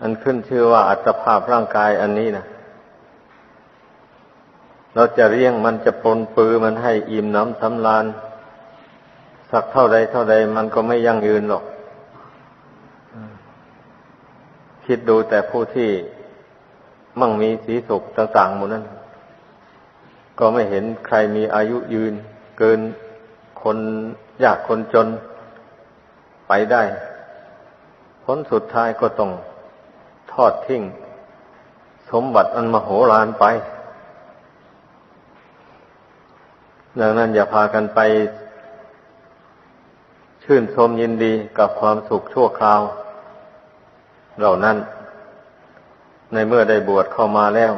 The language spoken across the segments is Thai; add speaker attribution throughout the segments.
Speaker 1: อันขึ้นชื่อว่าอัตภาพร่างกายอันนี้นะเราจะเลี้ยงมันจะปนปือมันให้อิ่มน้ำสำราญสักเท่าใดเท่าใดมันก็ไม่ยั่งยืนหรอก คิดดูแต่ผู้ที่มั่งมีสีสุขต่างๆหมดนั้น ก็ไม่เห็นใครมีอายุยืน เกินคนยากคนจนไปได้ ผลสุดท้ายก็ต้อง ทอดทิ้ง สมบัติอันมโหฬารไป ดังนั้นอย่าพากันไป ชื่นชมยินดีกับความสุขชั่วคราว เหล่านั้น ในเมื่อได้บวชเข้ามาแล้ว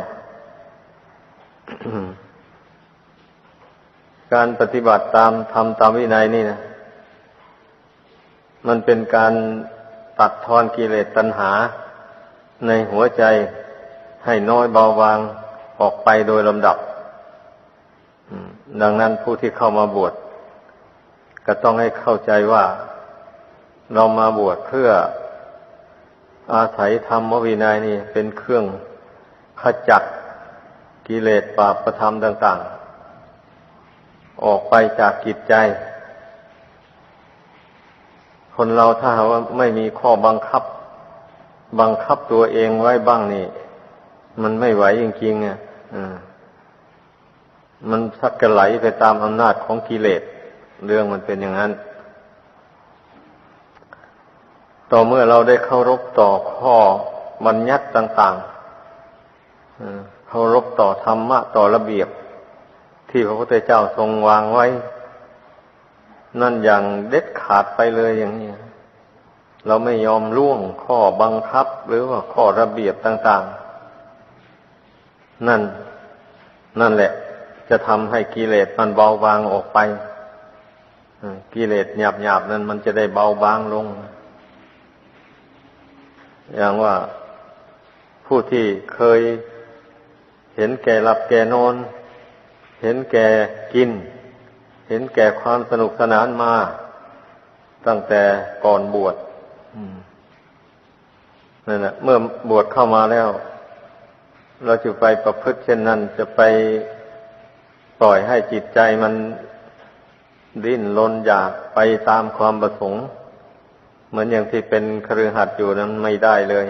Speaker 1: การปฏิบัติตามทำตามวินัยนี่นะ มันเป็นการตัดทอนกิเลสตัณหา ในหัวใจให้น้อยเบาบางออกไปโดยลำดับดังนั้นผู้ที่เข้ามาบวชก็ต้องให้เข้าใจว่า เรามาบวชเพื่ออาศัยธรรมวินัยนี่เป็นเครื่องขจัดกิเลสปาประธรรมต่าง ๆ ออกไปจากกิจใจ คนเราถ้าหาว่าไม่มีข้อบังคับ บังคับตัวเองไว้บ้างนี่ มันไม่ไหวจริงๆอะมันสักกระไหลไปตามอำนาจของกิเลส เรื่องมันเป็นอย่างนั้น ต่อเมื่อเราได้เคารพต่อข้อบัญญัติต่างๆเคารพต่อธรรมะ ต่อระเบียบ ที่พระพุทธเจ้าทรงวางไว้ นั่นอย่างเด็ดขาดไปเลยอย่างนี้ เราไม่ยอมล่วงข้อบังคับหรือว่าข้อระเบียบต่าง ๆ นั่น นั่นแหละ จะทำให้กิเลสมันเบาบางออกไปกิเลสหยาบๆนั้นมันจะได้เบาบางลง อย่างว่าผู้ที่เคยเห็นแก่หลับแก่นอน เห็นแก่กิน เห็นแก่ความสนุกสนานมา ตั้งแต่ก่อนบวช นั่นแหละเมื่อบวชเข้ามาแล้ว เราจะไปประพฤติเช่นนั้น จะไปปล่อยให้จิตใจมันดิ้นรนอยากไปตามความประสงค์ เหมือนอย่างที่เป็นครือหัดอยู่นั้นไม่ได้เลย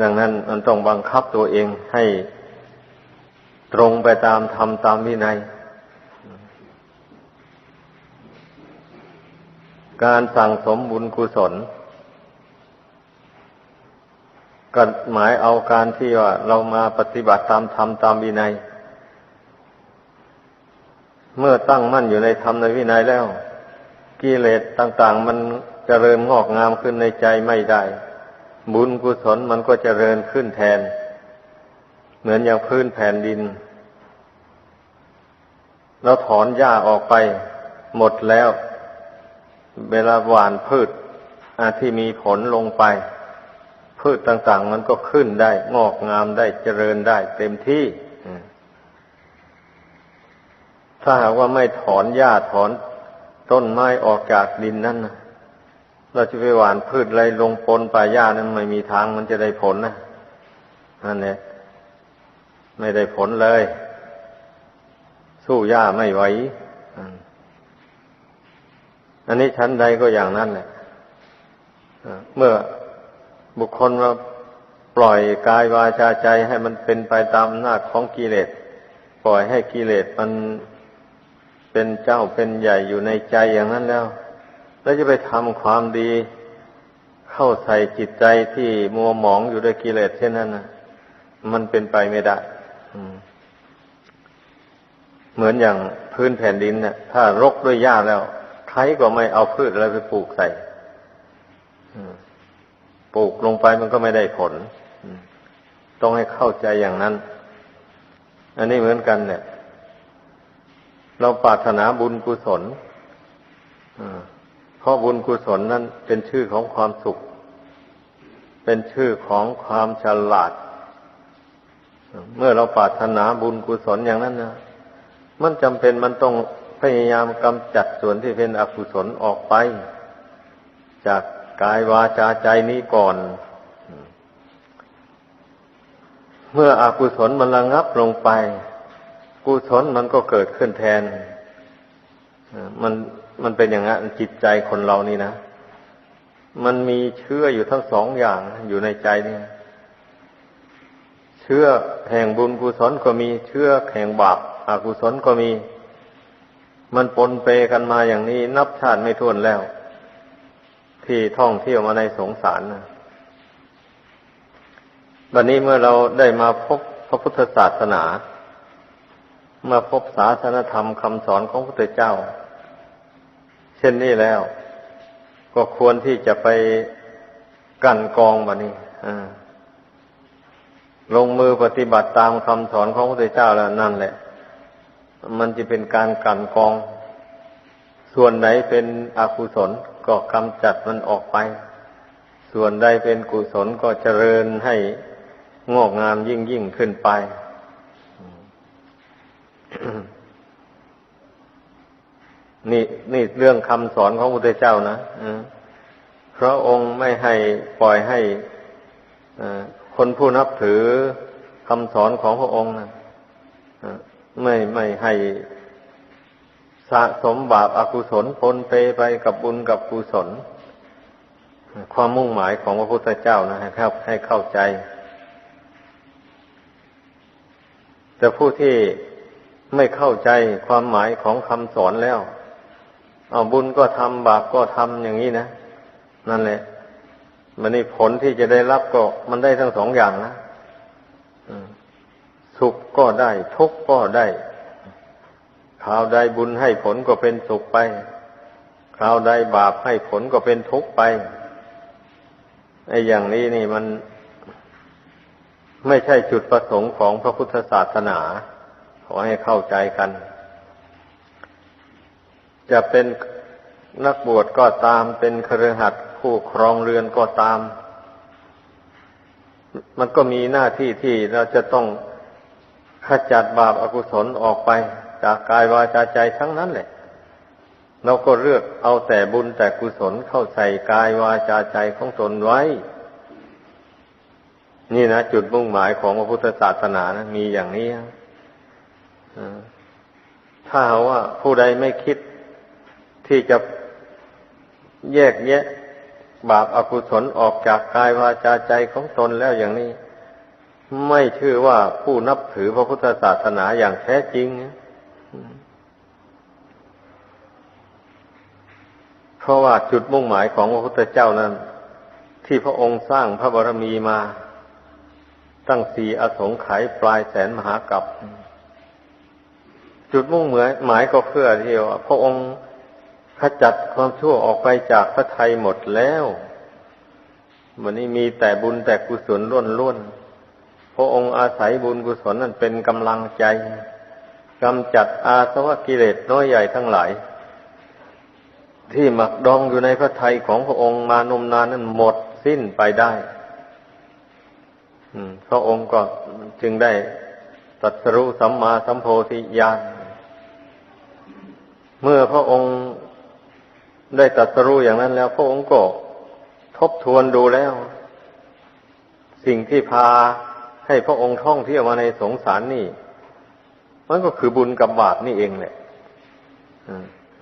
Speaker 1: ดังนั้นมันต้องบังคับตัวเองให้ตรงไปตามธรรมตามวินัย การสั่งสมบุญกุศลก็หมายเอาการที่ว่าเรามาปฏิบัติตามธรรมตามวินัย เมื่อตั้งมั่นอยู่ในธรรมในวินัยแล้ว กิเลสต่าง ๆ มันจเจริญงอกงามขึ้นในใจไม่ได้ บุญกุศลมันก็จเจริญขึ้นแทน เหมือนอย่างพื้นแผ่นดิน เราถอนหญ้าออกไป หมดแล้ว เวลาหว่านพืชที่มีผลลงไป พืชต่าง ๆ มันก็ขึ้นได้ งอกงามได้เจริญได้ เต็มที่ถ้าหากว่าไม่ถอนหญ้าถอนต้นไม้ออกจากดินนั่นนะเราจะไปหว่านพืชอะไรลงปนป่าหญ้านั้นไม่มีทางมันจะได้ผลนะนั่นเนี่ยไม่ได้ผลเลย สู้หญ้าไม่ไหว อันนี้ชั้นใดก็อย่างนั้นแหละเมื่อบุคคลมาปล่อยกายวาจาใจให้มันเป็นไปตามหน้าของกิเลส ปล่อยให้กิเลสมันเป็นเจ้าเป็นใหญ่อยู่ในใจอย่างนั้นแล้ว แล้วจะไปทำความดี เข้าใส่จิตใจที่มัวหมองอยู่ด้วยกิเลสเช่นนั้นนะมันเป็นไปไม่ได้เหมือนอย่างพื้นแผ่นดินเนี่ยถ้ารกด้วยหญ้าแล้ว ใครก็ไม่เอาพืชอะไรไปปลูกใส่ปลูกลงไปมันก็ไม่ได้ผล ต้องให้เข้าใจอย่างนั้น อันนี้เหมือนกันเนี่ย เราปรารถนาบุญกุศลเพราะบุญกุศลนั้นเป็นชื่อของความสุข เป็นชื่อของความฉลาด เมื่อเราปรารถนาบุญกุศลอย่างนั้นนะมันจำเป็นมันต้อง พยายามกำจัดส่วนที่เป็นอกุศลออกไป จากกายวาจาใจนี้ก่อน เมื่ออกุศลมันระงับลงไป กุศลมันก็เกิดขึ้นแทน มันมันเป็นอย่างนั้นจิตใจคนเรานี่นะ มันมีเชื่ออยู่ทั้งสองอย่างอยู่ในใจนี่เชื่อแห่งบุญกุศลก็มีเชื่อแห่งบาปอกุศลก็มี มันปนเปกันมาอย่างนี้ นับชาติไม่ถ้วนแล้ว ที่ท่องเที่ยวมาในสงสารนะวันนี้เมื่อเราได้มาพบพระพุทธศาสนา มาพบศาสนธรรมคำสอนของพระพุทธเจ้า เช่นนี้แล้ว ก็ควรที่จะไปกันกองบันนี้ลงมือปฏิบัติตามคำสอนของพระพุทธเจ้าแล้วนั่นแหละ มันจะเป็นการกันกอง ส่วนไหนเป็นอกุศลก็กำจัดมันออกไป ส่วนใดเป็นกุศลก็เจริญให้งอกงามยิ่งยิ่งขึ้นไป นี่นี่เรื่องคำสอนของพระพุทธเจ้านะพระองค์ไม่ให้ปล่อยให้คนผู้นับถือคำสอนของพระองค์นะ ไม่ไม่ให้สะสมบาปอากุศลปนเปไปกับบุญกับกุศล ความมุ่งหมายของพระพุทธเจ้านะให้เข้าให้เข้าใจ แต่ผู้ที่ไม่เข้าใจความหมายของคำสอนแล้ว เอาบุญก็ทำบาปก็ทำอย่างนี้นะ นั่นแหละ มันนี่ผลที่จะได้รับก็มันได้ทั้งสองอย่างนะ สุขก็ได้ ทุกข์ก็ได้คราวใดบุญให้ผลก็เป็นสุขไปคราวใดบาปให้ผลก็เป็นทุกข์ไปไอ้อย่างนี้นี่มันไม่ใช่จุดประสงค์ของพระพุทธศาสนา ขอให้เข้าใจกัน จะเป็นนักบวชก็ตามเป็นครือขัดผู้ครองเรือนก็ตาม มันก็มีหน้าที่ที่เราจะต้อง ขจัดบาปอากุศลออกไป จากกายวาจาใจทั้งนั้นแหละ เราก็เลือกเอาแต่บุญแต่กุศลเข้าใส่กายวาจาใจของตนไว้ นี่นะจุดมุ่งหมายของพระพุทธศาสนานะมีอย่างนี้ถ้าว่าผู้ใดไม่คิดที่จะแยกแยะบาปอากุศลออกจากกายวาจาใจของตนแล้วอย่างนี้ ไม่ชื่อว่าผู้นับถือพระพุทธศาสนาอย่างแท้จริง เพราะว่าจุดมุ่งหมายของพระพุทธเจ้านั้น ที่พระองค์สร้างพระบารมีมา ตั้งสี่อสงไขยปลายแสนมหากัปจุดมุ่งหมายหมายก็เพื่อที่ว่าพระองค์ขจัดความชั่วออกไปจากพระไทยหมดแล้ววันนี้มีแต่บุญแต่กุศลล้วนๆ พระองค์อาศัยบุญกุศลนั้นเป็นกำลังใจกำจัดอาสวะกิเลสน้อยใหญ่ทั้งหลาย ที่หมักดองอยู่ในพระทัยของพระองค์มานมนานนั้นหมดสิ้นไปได้พระองค์ก็จึงได้ตัดสรุสัมมาสัมโพธิญาณเมื่อพระองค์ได้ตัดสรุอย่างนั้นแล้ว พระองค์ก็ทบทวนดูแล้ว สิ่งที่พา ให้พระองค์ท่องเที่ยวมาในสงสารนี่มันก็คือบุญกับบาปนี่เองแหละ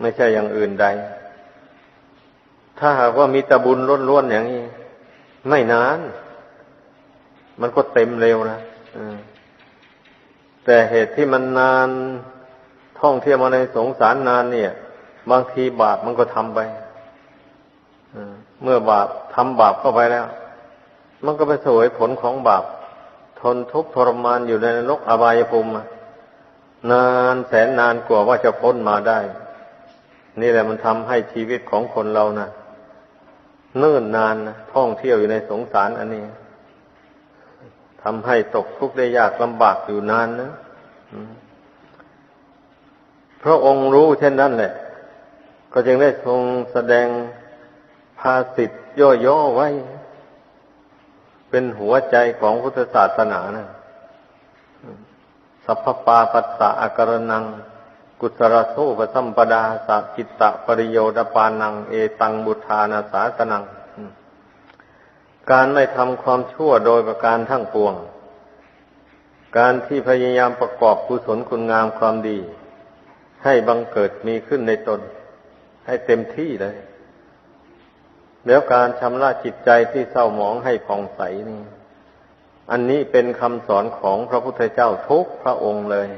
Speaker 1: ไม่ใช่อย่างอื่นใด ถ้าหากว่ามีตะบุญล้วนๆอย่างนี้ ไม่นาน มันก็เต็มเร็วนะแต่เหตุที่มันนานท่องเที่ยวมาในสงสารนานเนี่ย บางทีบาปมันก็ทำไปเมื่อบาปทำบาปเข้าไปแล้ว มันก็ไปสวยผลของบาป ทนทุกข์ทรมานอยู่ในนรกอบายภูมินานแสนนานกว่าว่าจะพ้นมาได้ นี่แหละมันทำให้ชีวิตของคนเรานะเนิ่นนานนะท่องเที่ยวอยู่ในสงสารอันนี้ทำให้ตกทุกข์ได้ยากลำบากอยู่นานนะพระองค์รู้เช่นนั้นแหละ ก็จึงได้ทรงแสดงภาสิทธ์ย่อๆไว้ เป็นหัวใจของพุทธศาสนานะสัพพปาปัสสะอาการนัง กุศลโสปสัมปดาสัจิตตะปริโยดปานัง เอตังบุทานาสาสนัง การไม่ทำความชั่วโดยประการทั้งปวง การที่พยายามประกอบกุศลคุณงามความดี ให้บังเกิดมีขึ้นในตน ให้เต็มที่เลย แล้วการชำระจิตใจที่เศร้าหมองให้ผ่องใสนี่ อันนี้เป็นคำสอนของพระพุทธเจ้าทุกพระองค์เลย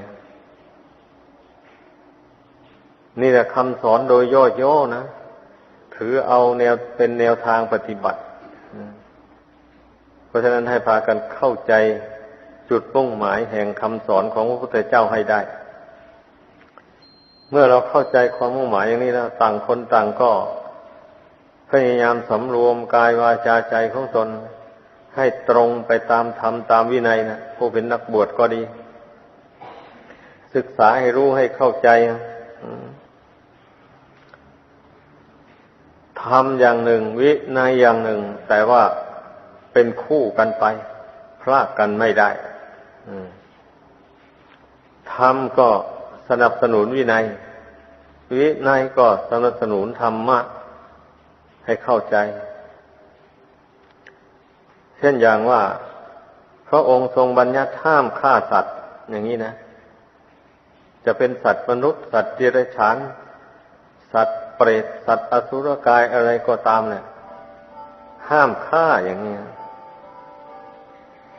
Speaker 1: นี่แหละคำสอนโดยย่อๆนะ ถือเอาแนวเป็นแนวทางปฏิบัติ เพราะฉะนั้นให้พากันเข้าใจจุดมุ่งหมายแห่งคำสอนของพระพุทธเจ้าให้ได้ เมื่อเราเข้าใจความมุ่งหมายอย่างนี้แล้วต่างคนต่างก็ พยายามสำรวมกายวาจาใจของตน ให้ตรงไปตามธรรมตามวินัยนะผู้เป็นนักบวชก็ดี ศึกษาให้รู้ให้เข้าใจทำอย่างหนึ่ง วินัยอย่างหนึ่ง แต่ว่าเป็นคู่กันไป พลากกันไม่ได้ธรรมก็สนับสนุนวินัย วินัยก็สนับสนุนธรรมะ ให้เข้าใจ เช่นอย่างว่า พระองค์ทรงบัญญัติห้ามฆ่าสัตว์ อย่างนี้นะ จะเป็นสัตว์มนุษย์ สัตว์เดรัจฉาน สัตว์เปรต สัตว์อสุรกายอะไรก็ตามเนี่ยห้ามฆ่าอย่างนี้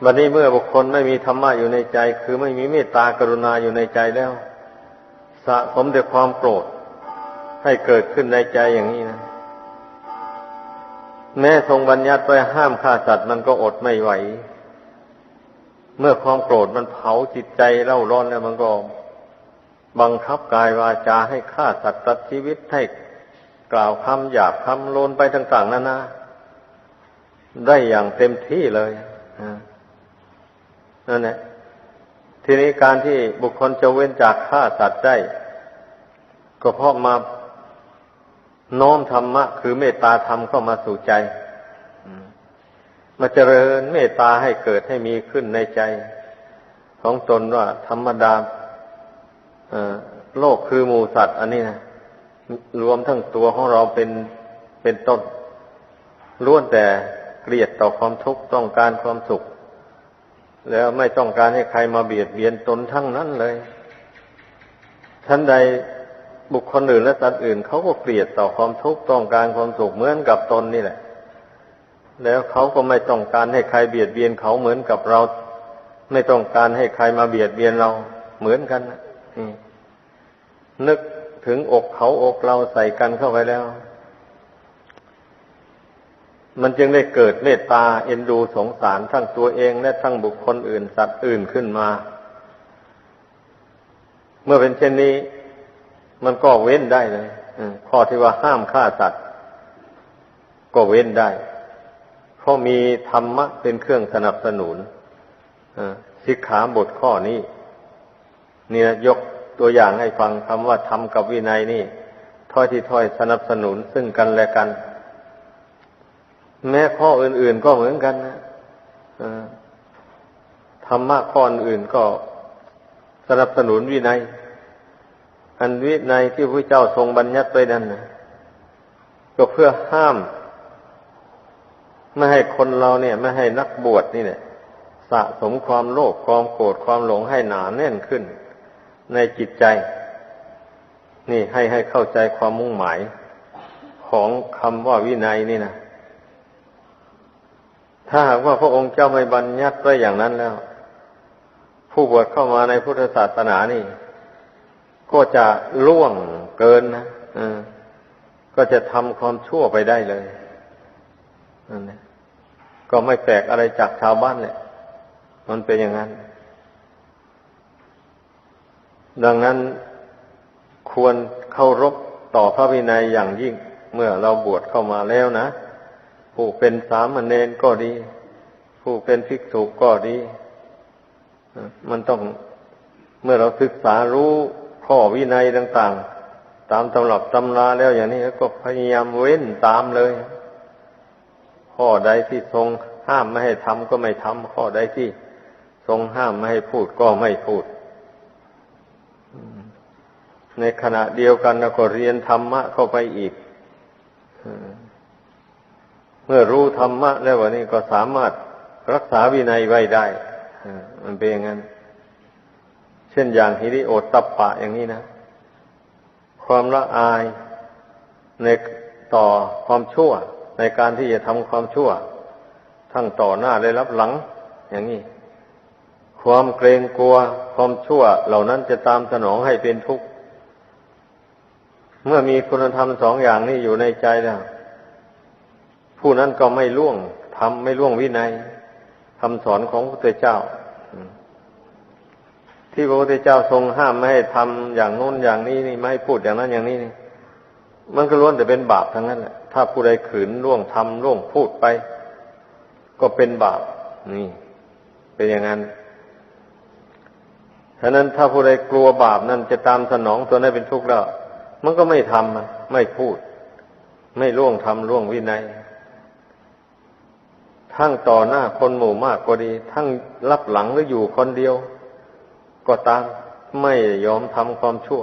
Speaker 1: วันนี้เมื่อบุคคลไม่มีธรรมะอยู่ในใจ คือไม่มีเมตตากรุณาอยู่ในใจแล้ว สะสมแต่ความโกรธให้เกิดขึ้นในใจอย่างนี้นะ แม้ทรงบัญญัติไว้ห้ามฆ่าสัตว์มันก็อดไม่ไหว เมื่อความโกรธมันเผาจิตใจเล่าร้อนแล้วมันก็ บังคับกายวาจาให้ฆ่าสัตว์ตัดชีวิตให้กล่าวคำหยาบคำโลนไปต่าง ๆนานาได้อย่างเต็มที่เลยนั่นแหละทีนี้การที่บุคคลจะเว้นจากฆ่าสัตว์ได้ ก็เพราะมา น้อมธรรมะ คือเมตตาธรรมเข้ามาสู่ใจมาเจริญเมตตาให้เกิดให้มีขึ้นในใจ ของตนว่า ธรรมดาโลกคือหมูสัตว์ อันนี้นะรวมทั้งตัวของเราเป็นเป็นต้นล้วนแต่เกลียดต่อความทุกข์ต้องการความสุข แล้วไม่ต้องการให้ใครมาเบียดเบียนตนทั้งนั้นเลยท่านใด บุคคลอื่นและสัตว์อื่นเขาก็เกลียดต่อความทุกข์ต้องการความสุขเหมือนกับตนนี่แหละ แล้วเขาก็ไม่ต้องการให้ใครเบียดเบียนเขาเหมือนกับเรา ไม่ต้องการให้ใครมาเบียดเบียนเราเหมือนกันนึกถึงอกเขาอกเราใส่กันเข้าไปแล้ว มันจึงได้เกิดเมตตาเอ็นดูสงสารทั้งตัวเอง และทั้งบุคคลอื่นสัตว์อื่นขึ้นมา เมื่อเป็นเช่นนี้ มันก็เว้นได้เลยข้อที่ว่าห้ามฆ่าสัตว์ ก็เว้นได้ เพราะมีธรรมะเป็นเครื่องสนับสนุนสิกขาบทข้อนี้นี่นะยกตัวอย่างให้ฟังคำว่าธรรมกับวินัยนี่ถ้อยที่ถ้อยสนับสนุนซึ่งกันและกัน แม้ข้ออื่น ๆก็เหมือนกันนะธรรมะข้ออื่นก็สนับสนุนวินัย อันวินัยที่พระเจ้าทรงบัญญัติไว้นั้นนะก็เพื่อห้าม ไม่ให้คนเราเนี่ย ไม่ให้นักบวชนี่เนี่ย สะสมความโลภความโกรธความหลงให้หนาแน่นขึ้น ในจิตใจ นี่ให้ให้เข้าใจความมุ่งหมายของคำว่าวินัยนี่นะถ้าหากว่าพระองค์เจ้าไม่บัญญัติไว้อย่างนั้นแล้ว ผู้บวชเข้ามาในพุทธศาสนานี่ ก็จะล่วงเกินนะก็จะทำความชั่วไปได้เลยนั่นแหละก็ไม่แปลกอะไรจากชาวบ้านเนี่ยมันเป็นอย่างนั้น ดังนั้นควรเคารพต่อพระวินัยอย่างยิ่ง เมื่อเราบวชเข้ามาแล้วนะ ผู้เป็นสามเณรก็ดี ผู้เป็นภิกษุก็ดี มันต้องเมื่อเราศึกษารู้ ข้อวินัยต่าง ๆ ตามตำรับตำราแล้วอย่างนี้ก็พยายามเว้นตามเลย ข้อใดที่ทรงห้ามไม่ให้ทำก็ไม่ทำข้อใดที่ทรงห้ามไม่ให้พูดก็ไม่พูด ในขณะเดียวกันก็เรียนธรรมะเข้าไปอีก เมื่อรู้ธรรมะแล้ววันนี้ก็สามารถรักษาวินัยไว้ได้ มันเป็นอย่างนั้น ช่นอย่างฮิริโอตัปปะอย่างนี้นะ ความละอายในต่อความชั่ว ในการที่จะทำความชั่ว ทั้งต่อหน้าและรับหลัง อย่างนี้ ความเกรงกลัวความชั่ว เหล่านั้นจะตามสนองให้เป็นทุกข์ เมื่อมีคุณธรรมสองอย่างนี้อยู่ในใจแล้วผู้นั้นก็ไม่ล่วงทำไม่ล่วงวินัยคำสอนของพระเจ้า ที่พระพุทธเจ้าทรงห้ามไม่ให้ทำอย่างโน้นอย่างนี้นี่ไม่ให้พูดอย่างนั้นอย่างนี้นี่ มันก็ล้วนแต่เป็นบาปทั้งนั้นแหละถ้าผู้ใดขืนล่วงทำล่วงพูดไป ก็เป็นบาปนี่ เป็นอย่างนั้นฉะนั้นถ้าผู้ใดกลัวบาปนั่นจะตามสนองตัวนั้นเป็นทุกข์แล้ว มันก็ไม่ทำไม่พูด ไม่ล่วงทำล่วงวินัยทั้งต่อหน้าคนหมู่มากก็ดี ทั้งรับหลังหรืออยู่คนเดียว ก็ตามไม่ยอมทำความชั่ว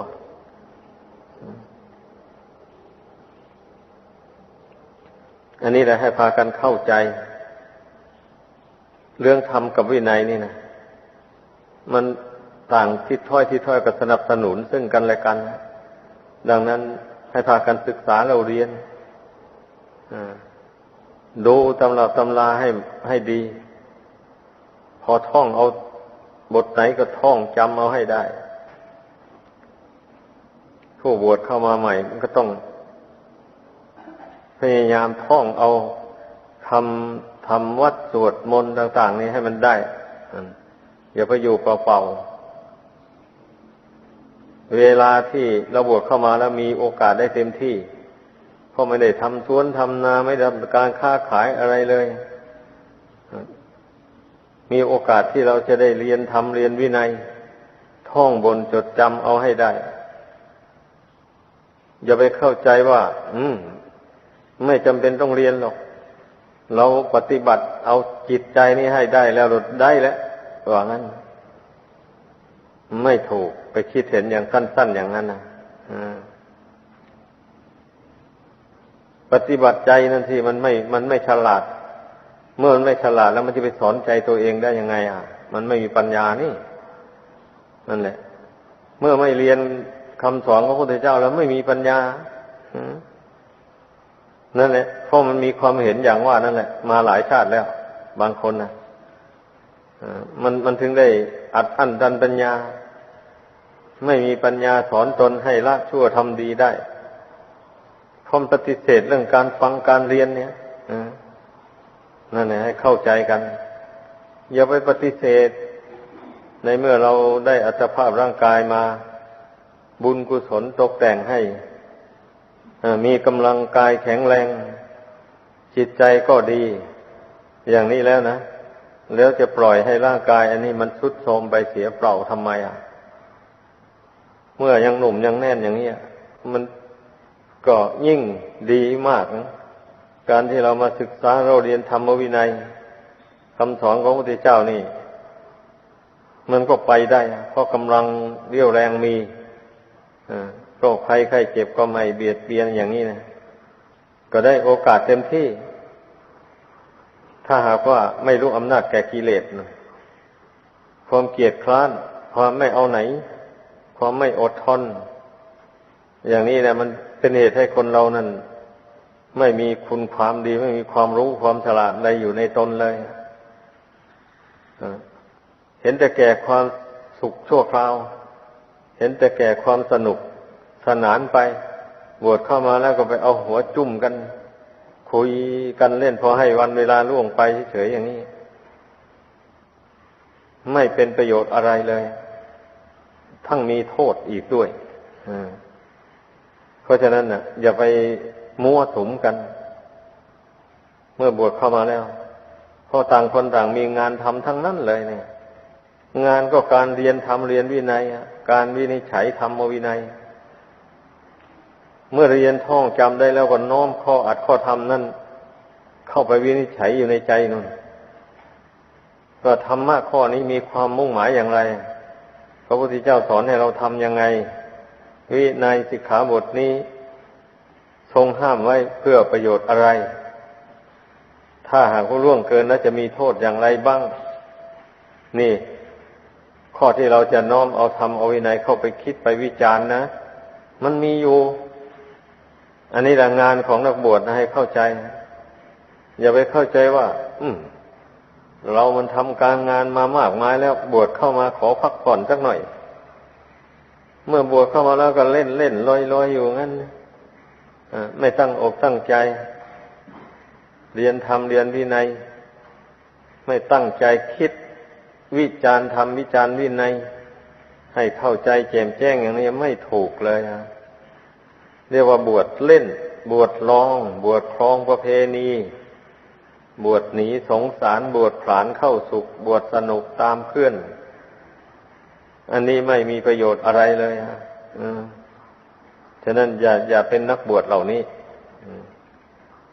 Speaker 1: อันนี้แหละให้พากันเข้าใจ เรื่องธรรมกับวินัยนี่นะมันต่างทิศถ้อยทิศถ้อยกับสนับสนุนซึ่งกันและกัน ดังนั้นให้พากันศึกษาเราเรียนดูตำราตำราให้ให้ดี พอท่องเอา บทไหนก็ท่องจำเอาให้ได้ ผู้บวชเข้ามาใหม่ มันก็ต้อง พยายามท่องเอาทำทำวัดสวดมนต์ต่าง ๆ นี้ให้มันได้อย่าไปอยู่เปล่าๆเวลาที่เราบวชเข้ามาแล้วมีโอกาสได้เต็มที่เพราะไม่ได้ทำสวนทำนาไม่ได้ทำการค้าขายอะไรเลย มีโอกาสที่เราจะได้เรียนทำเรียนวินัย ท่องบนจดจำเอาให้ได้ อย่าไปเข้าใจว่า อืม ไม่จำเป็นต้องเรียนหรอก เราปฏิบัติเอาจิตใจนี้ให้ได้แล้วหลุดได้แล้วว่างั้น ไม่ถูกไปคิดเห็นอย่างสั้น ๆ อย่างนั้นนะปฏิบัติใจนั่นที่มันไม่ มันไม่ฉลาด เมื่อมันไม่ฉลาดแล้วมันจะไปสอนใจตัวเองได้ยังไง อะ มันไม่มีปัญญานี่นั่นแหละ เมื่อไม่เรียนคำสอนของพระพุทธเจ้าแล้วไม่มีปัญญานั่นแหละเพราะมันมีความเห็นอย่างว่านั่นแหละ มาหลายชาติแล้ว บางคนนะมันมันถึงได้อัดอั้นดันปัญญา ไม่มีปัญญาสอนตนให้ละชั่วทำดีได้ความปฏิเสธเรื่องการฟังการเรียนเนี่ย นั่นแหละให้เข้าใจกัน อย่าไปปฏิเสธ ในเมื่อเราได้อัตภาพร่างกายมา บุญกุศลตกแต่งให้มีกำลังกายแข็งแรง จิตใจก็ดี อย่างนี้แล้วนะแล้วจะปล่อยให้ร่างกาย อันนี้มันทุดโทรมไปเสียเปล่าทำไมอะ เมื่อยังหนุ่มยังแน่นอย่างนี้มันก็ยิ่งดีมากนะ การที่เรามาศึกษาเราเรียนธรรมวินัยคำสอนของพระพุทธเจ้านี่ มันก็ไปได้ เพราะกำลังเรี่ยวแรงมีโรคภัยไข้เจ็บก็ไม่เบียดเบียนอย่างนี้นะก็ได้โอกาสเต็มที่ ถ้าหากว่าไม่รู้อำนาจแก่กิเลสความเกียดคร้าน ความไม่เอาไหน ความไม่อดทน อย่างนี้นะมันเป็นเหตุให้คนเรานั้น ไม่มีคุณความดี ไม่มีความรู้ความฉลาดอะไรอยู่ในตนเลย เห็นแต่แก่ความสุขชั่วคราว เห็นแต่แก่ความสนุกสนานไป บวชเข้ามาแล้วก็ไปเอาหัวจุ่มกัน คุยกันเล่นพอให้วันเวลาล่วงไปเฉยๆอย่างนี้ ไม่เป็นประโยชน์อะไรเลย ทั้งมีโทษอีกด้วยเพราะฉะนั้นน่ะ อย่าไป มั่วสุมกัน เมื่อบวชเข้ามาแล้วพราะต่างคนต่างมีงานทำทั้งนั้นเลยเนี่ย งานก็การเรียนทำเรียนวินัยการวินิจฉัยธรรมวินัย เมื่อเรียนท่องจำได้แล้วก็น้อมข้ออัดข้อธรรมนั่นเข้าไปวินิจฉัยอยู่ในใจนั่นว่าธรรมะข้อนี้มีความมุ่งหมายอย่างไร พระพุทธเจ้าสอนให้เราทำยังไง วิในสิกขาบทนี้ ทรงห้ามไว้เพื่อประโยชน์อะไร ถ้าหากว่าล่วงเกินแล้วจะมีโทษอย่างไรบ้าง นี่ ข้อที่เราจะน้อมเอาทำเอาวินัยเข้าไปคิดไปวิจารณ์นะ มันมีอยู่ อันนี้แหละงานของนักบวชนะให้เข้าใจ อย่าไปเข้าใจว่า อืมเรามันทำการงานมามากมายแล้วบวชเข้ามาขอพักผ่อนสักหน่อย เมื่อบวชเข้ามาแล้วก็เล่นเล่นลอยลอยอยู่งั้น ไม่ตั้งอกตั้งใจ เรียนทำเรียนวินัย ไม่ตั้งใจคิดวิจารณ์ทำวิจารณ์วินัย ให้เข้าใจแจ่มแจ้งอย่างนี้ไม่ถูกเลยนะเรียกว่าบวชเล่น บวชลอง บวชครองประเพณี บวชหนีสงสารบวชผลานเข้าสุข บวชสนุกตามเพื่อน อันนี้ไม่มีประโยชน์อะไรเลยฮะ ฉะนั้นอย่าอย่าเป็นนักบวชเหล่านี้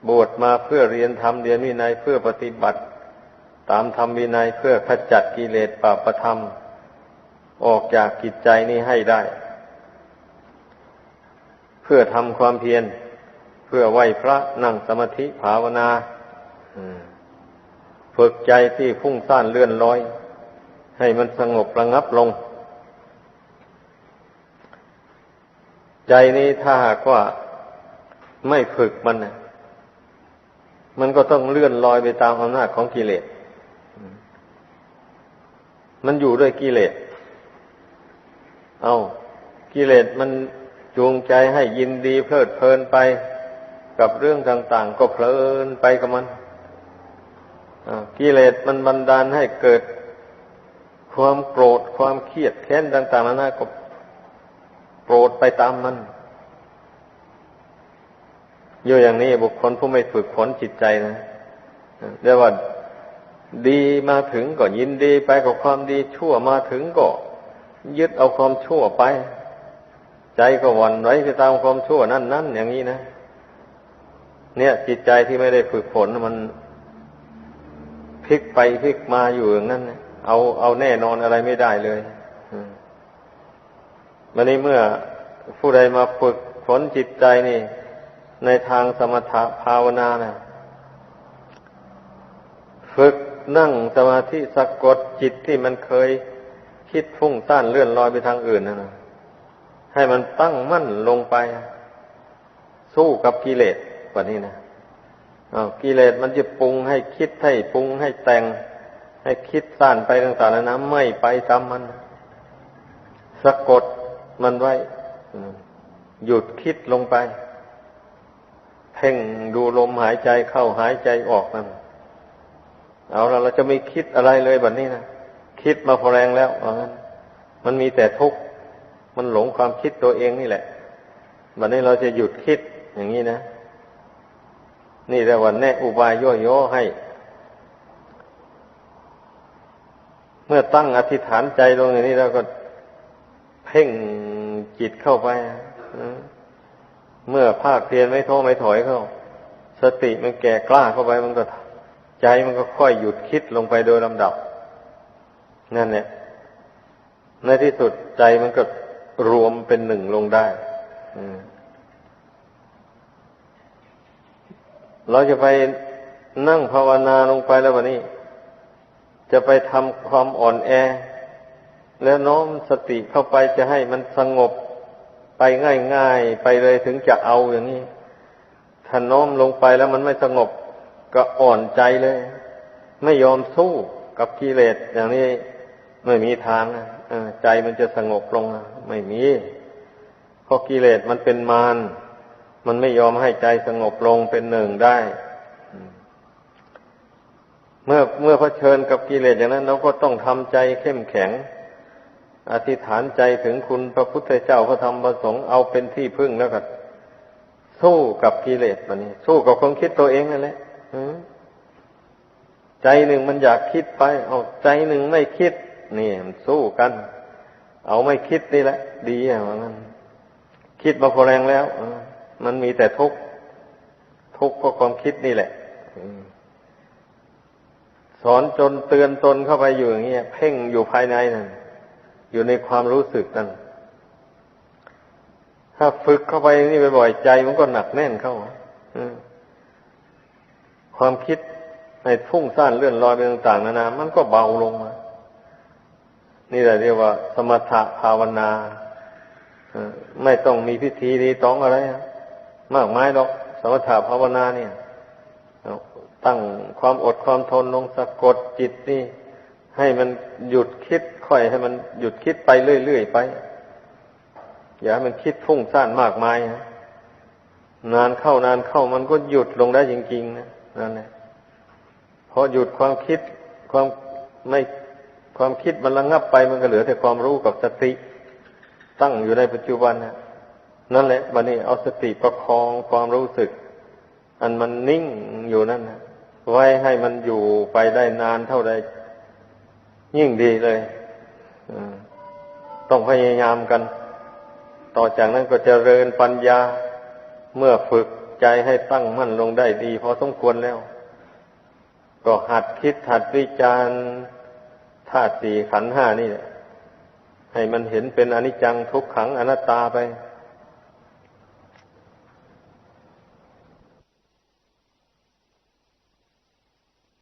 Speaker 1: บวชมาเพื่อเรียนธรรมเรียนวินัยเพื่อปฏิบัติ ตามธรรมวินัยเพื่อขจัดกิเลสปาประธรรม ออกจากกิจใจนี้ให้ได้ เพื่อทำความเพียรเพื่อไหวพระนั่งสมาธิภาวนาฝึกใจที่พุ่งซ่านเลื่อนลอย ให้มันสงบระงับลง ใจนี้ถ้าหากว่าไม่ฝึกมันนะมันก็ต้องเลื่อนลอยไปตามอำนาจของกิเลส มันอยู่ด้วยกิเลส เอากิเลสมันจูงใจให้ยินดีเพลิดเพลินไปกับเรื่องต่าง ๆ ก็เพลินไปกับมันกิเลสมันบันดาลให้เกิด ความโกรธความเครียดแค้นต่างๆนานาก็ รธไปตามมันอยู่อย่างนี้บุคคลผู้ไม่ฝึกฝนจิตใจนะเรียกว่าดีมาถึงก็ยินดีไปกับความดีชั่วมาถึงก็ ยึดเอาความชั่วไป ใจก็หวั่นไหวไปตามความชั่วนั่นนั่นอย่างนี้นะเนี่ย จิตใจที่ไม่ได้ฝึกฝนมันพลิกไปพลิกมาอยู่อย่างนั้นเอาเอาแน่นอนอะไรไม่ได้เลย วันนี้เมื่อผู้ใดมาฝึกฝนจิตใจนี่ ในทางสมถะภาวนาเนะฝึกนั่งสมาธิสะกดจิตที่มันเคยคิดฟุ้งซ่านเลื่อนลอยไปทางอื่นนะนะให้มันตั้งมั่นลงไป สู้กับกิเลสกวันนี้นะอากิเลสมันจะปรุงให้คิดให้ปรุงให้แต่ง ให้คิดสั้นไปต่างๆนะไม่ไปตามมัน สะกด มันไว้หยุดคิดลงไป เพ่งดูลมหายใจเข้าหายใจออกนั่นเอาละเราจะไม่คิดอะไรเลยแบบนี้นะคิดมาพอแรงแล้วเอางั้นมันมีแต่ทุกข์มันหลงความคิดตัวเองนี่แหละแบบนี้เราจะหยุดคิดอย่างนี้นะนี่แต่วันแน่อุบายย่อๆให้ เมื่อตั้งอธิษฐานใจลงอย่างนี้แล้วก็ เพ่งจิตเข้าไปเมื่อภาคเพียนไม่ท้อไม่ถอยเข้า สติมันแก่กล้าเข้าไปมันก็ใจมันก็ค่อยหยุดคิดลงไปโดยลำดับ นั่นเนี่ยในที่สุดใจมันก็รวมเป็นหนึ่งลงได้เราจะไปนั่งภาวนาลงไปแล้ววันนี้ จะไปทำความอ่อนแอ แล้วน้อมสติเข้าไปจะให้มันสงบไปง่ายๆ ไปเลยถึงจะเอาอย่างนี้ถ้าน้อมลงไปแล้วมันไม่สงบก็อ่อนใจเลย ไม่ยอมสู้กับกิเลสอย่างนี้ไม่มีทางใจมันจะสงบลงไม่มีเพราะกิเลสมันเป็นมารมันไม่ยอมให้ใจสงบลงเป็นหนึ่งได้ เมื่อเมื่อเผชิญกับกิเลสอย่างนั้น เราก็ต้องทำใจเข้มแข็ง อธิษฐานใจถึงคุณพระพุทธเจ้าพระธรรมพระสงฆ์เอาเป็นที่พึ่งแล้วก็สู้กับกิเลสมันนี่สู้กับความคิดตัวเองนั่นแหละใจหนึ่งมันอยากคิดไป เอาใจหนึ่งไม่คิด นี่มันสู้กัน เอาไม่คิดนี่แหละ ดีอย่างนั้นคิดมาพอแรงแล้วมันมีแต่ทุกข์ทุกข์ก็ความคิดนี่แหละสอนจนเตือนตนเข้าไปอยู่อย่างเงี้ยเพ่งอยู่ภายในนั่น อยู่ในความรู้สึกนั่นถ้าฝึกเข้าไปนี่บ่อยๆใจมันก็หนักแน่นเข้าความคิดให้ฟุ้งซ่านเลื่อนลอยไปต่างๆนานา มันก็เบาลงมา นี่แหละเรียกว่า สมถะภาวนาไม่ต้องมีพิธีรีตองอะไรมากมายหรอก สมถะภาวนาเนี่ยตั้งความอดความทนลงสะกดจิตนี่ ให้มันหยุดคิด ค่อยให้มันหยุดคิดไปเรื่อยๆไป อย่าให้มันคิดฟุ้งซ่านมากมายนะนานเข้านานเข้ามันก็หยุดลงได้จริงๆนะนั่นแหละพอหยุดความคิดความไม่ความคิดมันระงับไปมันก็เหลือแต่ความรู้กับสติ ตั้งอยู่ในปัจจุบันนะนั่นแหละบันนี้เอาสติประคองความรู้สึก อันมันนิ่งอยู่นั่นนะไว้ให้มันอยู่ไปได้นานเท่าใดยิ่งดีเลย ต้องพยายามกัน ต่อจากนั้นก็จเจริญปัญญาเมื่อฝึกใจให้ตั้งมั่นลงได้ดีพอสมควรแล้ว ก็หัดคิดหัดวิจารณ์ธาตุสี่ขันห้านี่แหละให้มันเห็นเป็นอนิจจังทุกขังอนัตตาไป